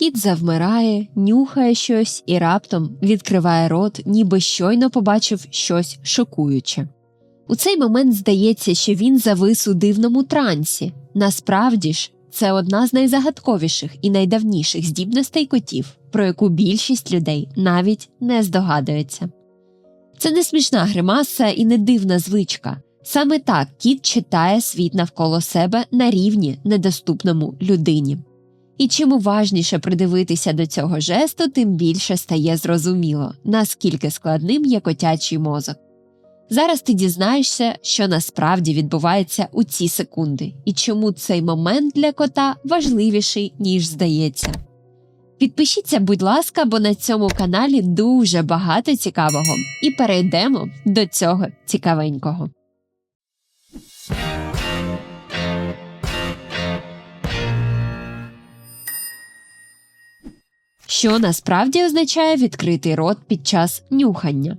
Кіт завмирає, нюхає щось і раптом відкриває рот, ніби щойно побачив щось шокуюче. У цей момент здається, що він завис у дивному трансі. Насправді ж, це одна з найзагадковіших і найдавніших здібностей котів, про яку більшість людей навіть не здогадується. Це не смішна гримаса і не дивна звичка. Саме так кіт читає світ навколо себе на рівні, недоступному людині. І чим уважніше придивитися до цього жесту, тим більше стає зрозуміло, наскільки складним є котячий мозок. Зараз ти дізнаєшся, що насправді відбувається у ці секунди, і чому цей момент для кота важливіший, ніж здається. Підпишіться, будь ласка, бо на цьому каналі дуже багато цікавого, і перейдемо до цього цікавенького. Що насправді означає відкритий рот під час нюхання.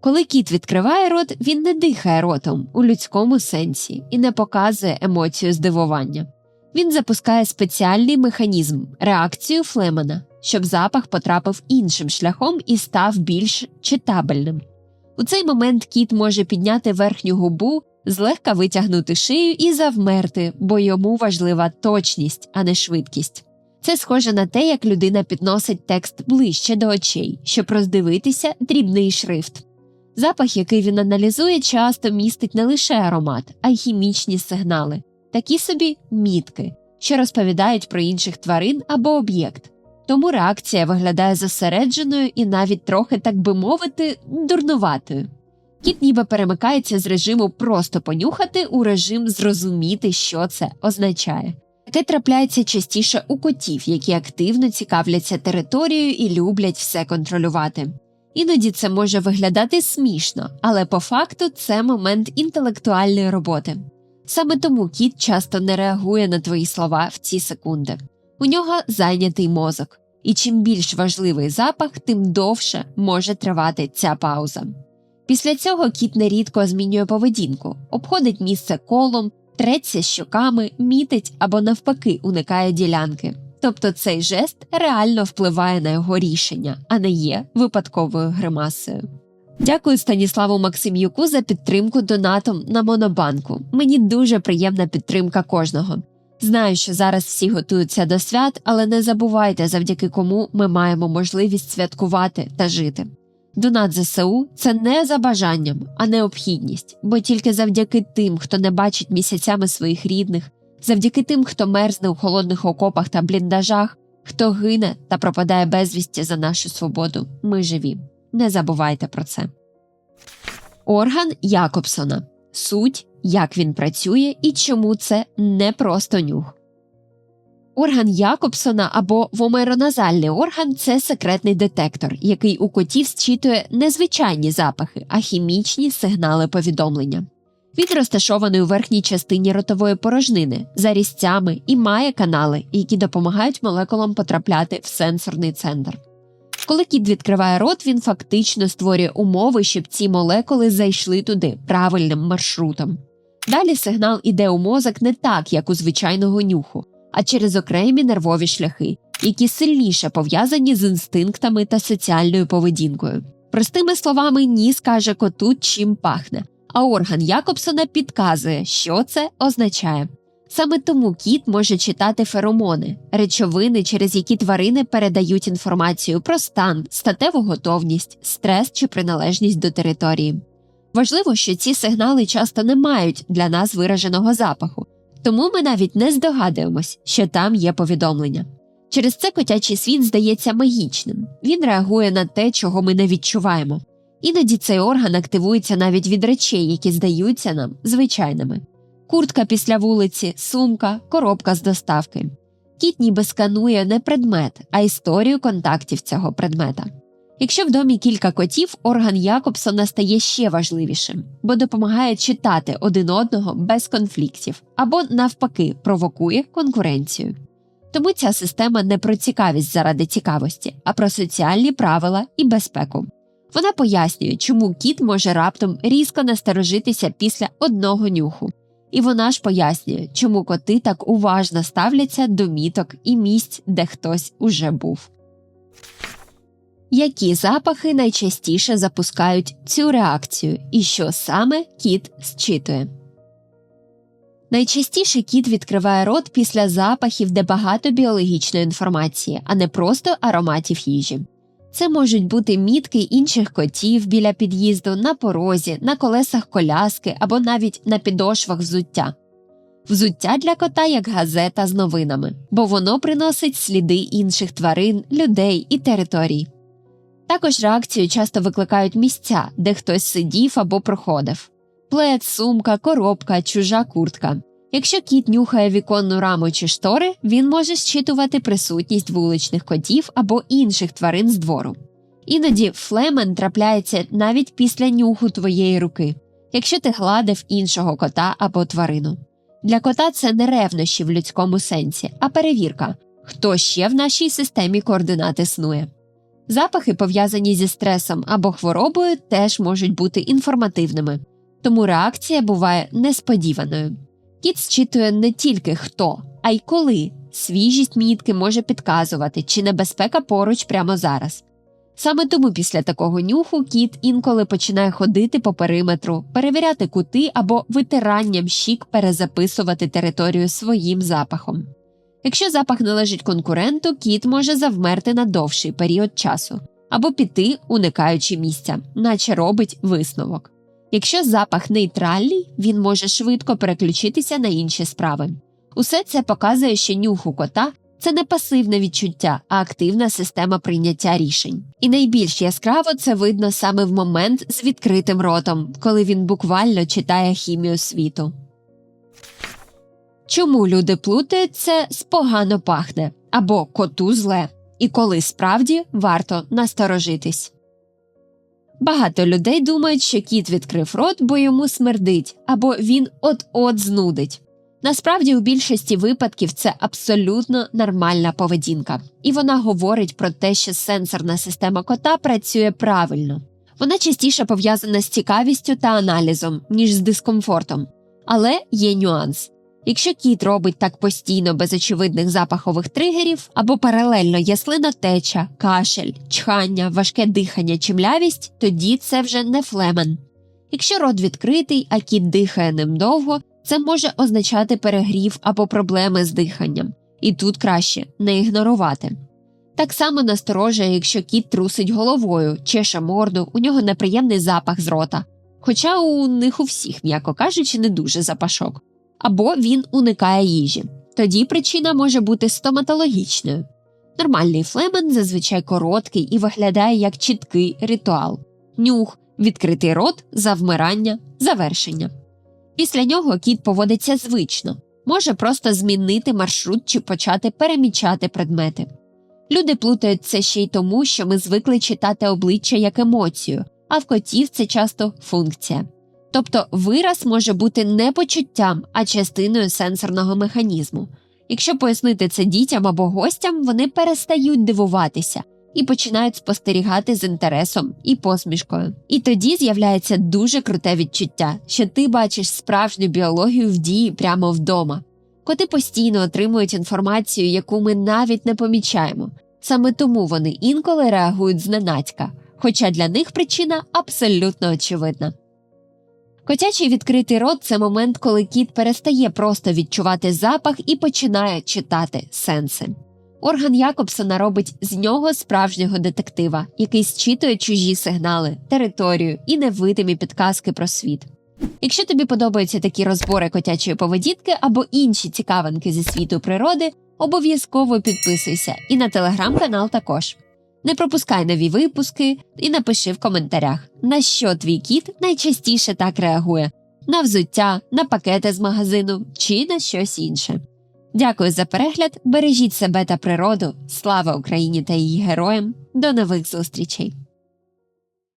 Коли кіт відкриває рот, він не дихає ротом у людському сенсі і не показує емоцію здивування. Він запускає спеціальний механізм реакцію Флемана, щоб запах потрапив іншим шляхом і став більш читабельним. У цей момент кіт може підняти верхню губу, злегка витягнути шию і завмерти, бо йому важлива точність, а не швидкість. Це схоже на те, як людина підносить текст ближче до очей, щоб роздивитися дрібний шрифт. Запах, який він аналізує, часто містить не лише аромат, а й хімічні сигнали, такі собі мітки, що розповідають про інших тварин або об'єкт. Тому реакція виглядає зосередженою і навіть трохи, так би мовити, дурнуватою. Кіт ніби перемикається з режиму просто понюхати у режим зрозуміти, що це означає. Таке трапляється частіше у котів, які активно цікавляться територією і люблять все контролювати. Іноді це може виглядати смішно, але по факту це момент інтелектуальної роботи. Саме тому кіт часто не реагує на твої слова в ці секунди. У нього зайнятий мозок, і чим більш важливий запах, тим довше може тривати ця пауза. Після цього кіт нерідко змінює поведінку, обходить місце колом, треться щоками, мітить або навпаки уникає ділянки. Тобто цей жест реально впливає на його рішення, а не є випадковою гримасою. Дякую Станіславу Максим'юку за підтримку донатом на Монобанку. Мені дуже приємна підтримка кожного. Знаю, що зараз всі готуються до свят, але не забувайте, завдяки кому ми маємо можливість святкувати та жити. Донат ЗСУ це не за бажанням, а необхідність, бо тільки завдяки тим, хто не бачить місяцями своїх рідних, завдяки тим, хто мерзне у холодних окопах та бліндажах, хто гине та пропадає безвісті за нашу свободу, ми живі. Не забувайте про це. Орган Якобсона. Суть, як він працює і чому це не просто нюх. Орган Якобсона або вомероназальний орган це секретний детектор, який у котів зчитує не звичайні запахи, а хімічні сигнали повідомлення. Він розташований у верхній частині ротової порожнини за різцями і має канали, які допомагають молекулам потрапляти в сенсорний центр. Коли кіт відкриває рот, він фактично створює умови, щоб ці молекули зайшли туди правильним маршрутом. Далі сигнал іде у мозок не так, як у звичайного нюху, а через окремі нервові шляхи, які сильніше пов'язані з інстинктами та соціальною поведінкою. Простими словами, ніс каже коту, чим пахне, а орган Якобсона підказує, що це означає. Саме тому кіт може читати феромони, речовини, через які тварини передають інформацію про стан, статеву готовність, стрес чи приналежність до території. Важливо, що ці сигнали часто не мають для нас вираженого запаху, тому ми навіть не здогадуємось, що там є повідомлення. Через це котячий світ здається магічним, він реагує на те, чого ми не відчуваємо. Іноді цей орган активується навіть від речей, які здаються нам звичайними куртка після вулиці, сумка, коробка з доставки. Кіт ніби сканує не предмет, а історію контактів цього предмета. Якщо в домі кілька котів, орган Якобсона стає ще важливішим, бо допомагає читати один одного без конфліктів або, навпаки, провокує конкуренцію. Тому ця система не про цікавість заради цікавості, а про соціальні правила і безпеку. Вона пояснює, чому кіт може раптом різко насторожитися після одного нюху, І вона ж пояснює, чому коти так уважно ставляться до міток і місць, де хтось уже був. Які запахи найчастіше запускають цю реакцію, і що саме кіт зчитує? Найчастіше кіт відкриває рот після запахів, де багато біологічної інформації, а не просто ароматів їжі. Це можуть бути мітки інших котів біля під'їзду, на порозі, на колесах коляски або навіть на підошвах взуття. Взуття для кота як газета з новинами, бо воно приносить сліди інших тварин, людей і територій. Також реакцію часто викликають місця, де хтось сидів або проходив плед, сумка, коробка, чужа куртка. Якщо кіт нюхає віконну раму чи штори, він може щитувати присутність вуличних котів або інших тварин з двору. Іноді флемен трапляється навіть після нюху твоєї руки, якщо ти гладив іншого кота або тварину. Для кота це не ревнощі в людському сенсі, а перевірка, хто ще в нашій системі координат існує. Запахи, пов'язані зі стресом або хворобою, теж можуть бути інформативними, тому реакція буває несподіваною. Кіт зчитує не тільки хто, а й коли свіжість мітки може підказувати, чи небезпека поруч прямо зараз. Саме тому після такого нюху кіт інколи починає ходити по периметру, перевіряти кути або витиранням щік перезаписувати територію своїм запахом. Якщо запах належить конкуренту, кіт може завмерти на довший період часу або піти, уникаючи місця, наче робить висновок. Якщо запах нейтральний, він може швидко переключитися на інші справи. Усе це показує, що нюх у кота це не пасивне відчуття, а активна система прийняття рішень. І найбільш яскраво це видно саме в момент з відкритим ротом, коли він буквально читає хімію світу. Чому люди плутають це з погано пахне або коту зле, і коли справді варто насторожитись. Багато людей думають, що кіт відкрив рот, бо йому смердить, або він от-от знудить. Насправді, у більшості випадків це абсолютно нормальна поведінка, і вона говорить про те, що сенсорна система кота працює правильно. Вона частіше пов'язана з цікавістю та аналізом, ніж з дискомфортом. Але є нюанс. Якщо кіт робить так постійно без очевидних запахових тригерів, або паралельно є слинотеча, кашель, чхання, важке дихання чи млявість, тоді це вже не флемен. Якщо рот відкритий, а кіт дихає ним довго, це може означати перегрів або проблеми з диханням, і тут краще не ігнорувати. Так само насторожує, якщо кіт трусить головою, чеше морду, у нього неприємний запах з рота, хоча у них у всіх, м'яко кажучи, не дуже запашок або він уникає їжі. Тоді причина може бути стоматологічною. Нормальний флемен зазвичай короткий і виглядає як чіткий ритуал нюх, відкритий рот, завмирання, завершення. Після нього кіт поводиться звично, може просто змінити маршрут чи почати перемічати предмети. Люди плутають це ще й тому, що ми звикли читати обличчя як емоцію, а в котів це часто функція. Тобто вираз може бути не почуттям, а частиною сенсорного механізму. Якщо пояснити це дітям або гостям, вони перестають дивуватися і починають спостерігати з інтересом і посмішкою. І тоді з'являється дуже круте відчуття, що ти бачиш справжню біологію в дії прямо вдома. Коти постійно отримують інформацію, яку ми навіть не помічаємо. Саме тому вони інколи реагують зненацька, хоча для них причина абсолютно очевидна. Котячий відкритий рот це момент, коли кіт перестає просто відчувати запах і починає читати сенси. Орган Якобсона робить з нього справжнього детектива, який зчитує чужі сигнали, територію і невидимі підказки про світ. Якщо тобі подобаються такі розбори котячої поведінки або інші цікавинки зі світу природи, обов'язково підписуйся і на телеграм-канал також. Не пропускай нові випуски і напиши в коментарях, на що твій кіт найчастіше так реагує: на взуття, на пакети з магазину чи на щось інше. Дякую за перегляд, бережіть себе та природу. Слава Україні та її героям. До нових зустрічей!